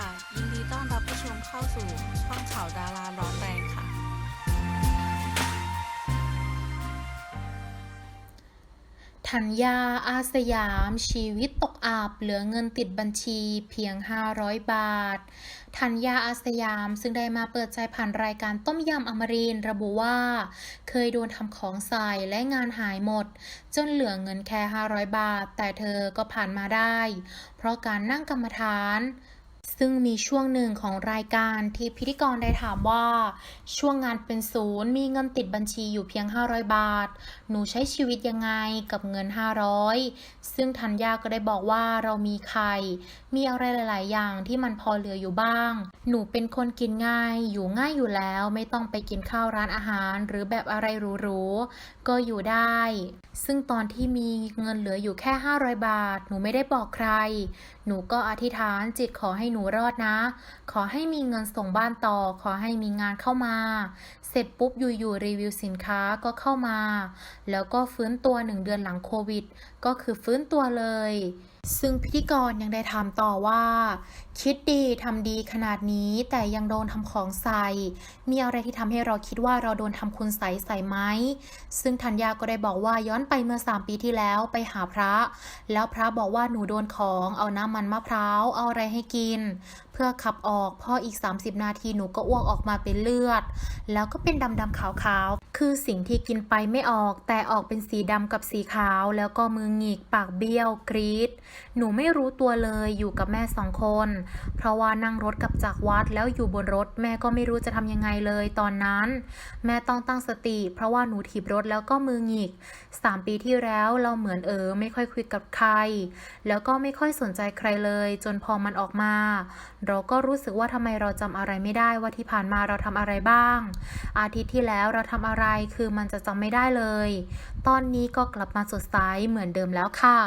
ค่ะ ยินดีต้อนรับผู้ชมเข้าสู่ช่องข่าวดาราร้อนแรงค่ะ ธัญญาอาสยาม ชีวิตตกอับเหลือเงินติดบัญชีเพียง 500 บาท ธัญญาอาสยามซึ่งได้มาเปิดใจผ่านรายการต้มยำอมรินทร์ระบุว่า เคยโดนทำของใส่และงานหายหมด จนเหลือเงินแค่ 500 บาท แต่เธอก็ผ่านมาได้ เพราะการนั่งกรรมฐาน ซึ่งมีช่วงหนึ่งของรายการที่พิธีกรได้ถามว่า ช่วงงานเป็นศูนย์มีเงินติดบัญชีอยู่เพียง 500 บาท หนูใช้ชีวิตยังไงกับเงิน 500 ซึ่งธัญญาก็ได้บอกว่าเรามีไข่มีอะไรหลาย ๆ อย่างที่มันพอเหลืออยู่บ้าง หนูเป็นคนกินง่าย อยู่ง่ายอยู่แล้ว ไม่ต้องไปกินข้าวร้านอาหาร หรือแบบอะไรหรูๆก็อยู่ได้ ซึ่งตอนที่มีเงินเหลืออยู่แค่ 500 บาท หนูไม่ได้บอกใคร หนูก็อธิษฐานจิตขอให้หนูนูรอดนะ ขอให้มีเงินส่งบ้านต่อ ขอให้มีงานเข้ามา เสร็จปุ๊บอยู่ๆรีวิวสินค้าก็เข้ามา แล้วก็ฟื้นตัวหนึ่งเดือนหลังโควิด ก็คือฟื้นตัวเลยซึ่งพิธีกรยังได้ถามต่อว่า คิดดีทำดีขนาดนี้แต่ยังโดนทำของใส่ มีอะไรที่ทำให้เราคิดว่าเราโดนทำคุณใส่ใส่ไหม ซึ่งธัญญาก็ได้บอกว่าย้อนไปเมื่อ 3 ปีที่แล้วไปหาพระ แล้วพระบอกว่าหนูโดนของเอาน้ำมันมะพร้าวเอาอะไรให้กิน เพื่อขับออกพออีก 30 นาทีหนูก็อ้วกออกมาเป็นเลือด แล้วก็เป็นดำๆขาวๆ คือสิ่งที่กินไปไม่ออก แต่ออกเป็นสีดำกับสีขาว แล้วก็มือหงิกปากเบี้ยวกรีดหนูไม่รู้ตัวเลยอยู่กับแม่สองคน เพราะว่านั่งรถกลับจากวัดแล้วอยู่บนรถ แม่ก็ไม่รู้จะทำยังไงเลยตอนนั้น แม่ต้องตั้งสติ เพราะว่าหนูถีบรถแล้วก็มือหงิกสามปีที่แล้วเราเหมือนเออไม่ค่อยคุยกับใคร แล้วก็ไม่ค่อยสนใจใครเลย จนพอมันออกมา เราก็รู้สึกว่าทำไมเราจำอะไรไม่ได้ว่าที่ผ่านมาเราทำอะไรบ้าง อาทิตย์ที่แล้วเราทำอะไรคือมันจะจำไม่ได้เลย ตอนนี้ก็กลับมาสดใสเหมือนเดิมแล้วค่ะ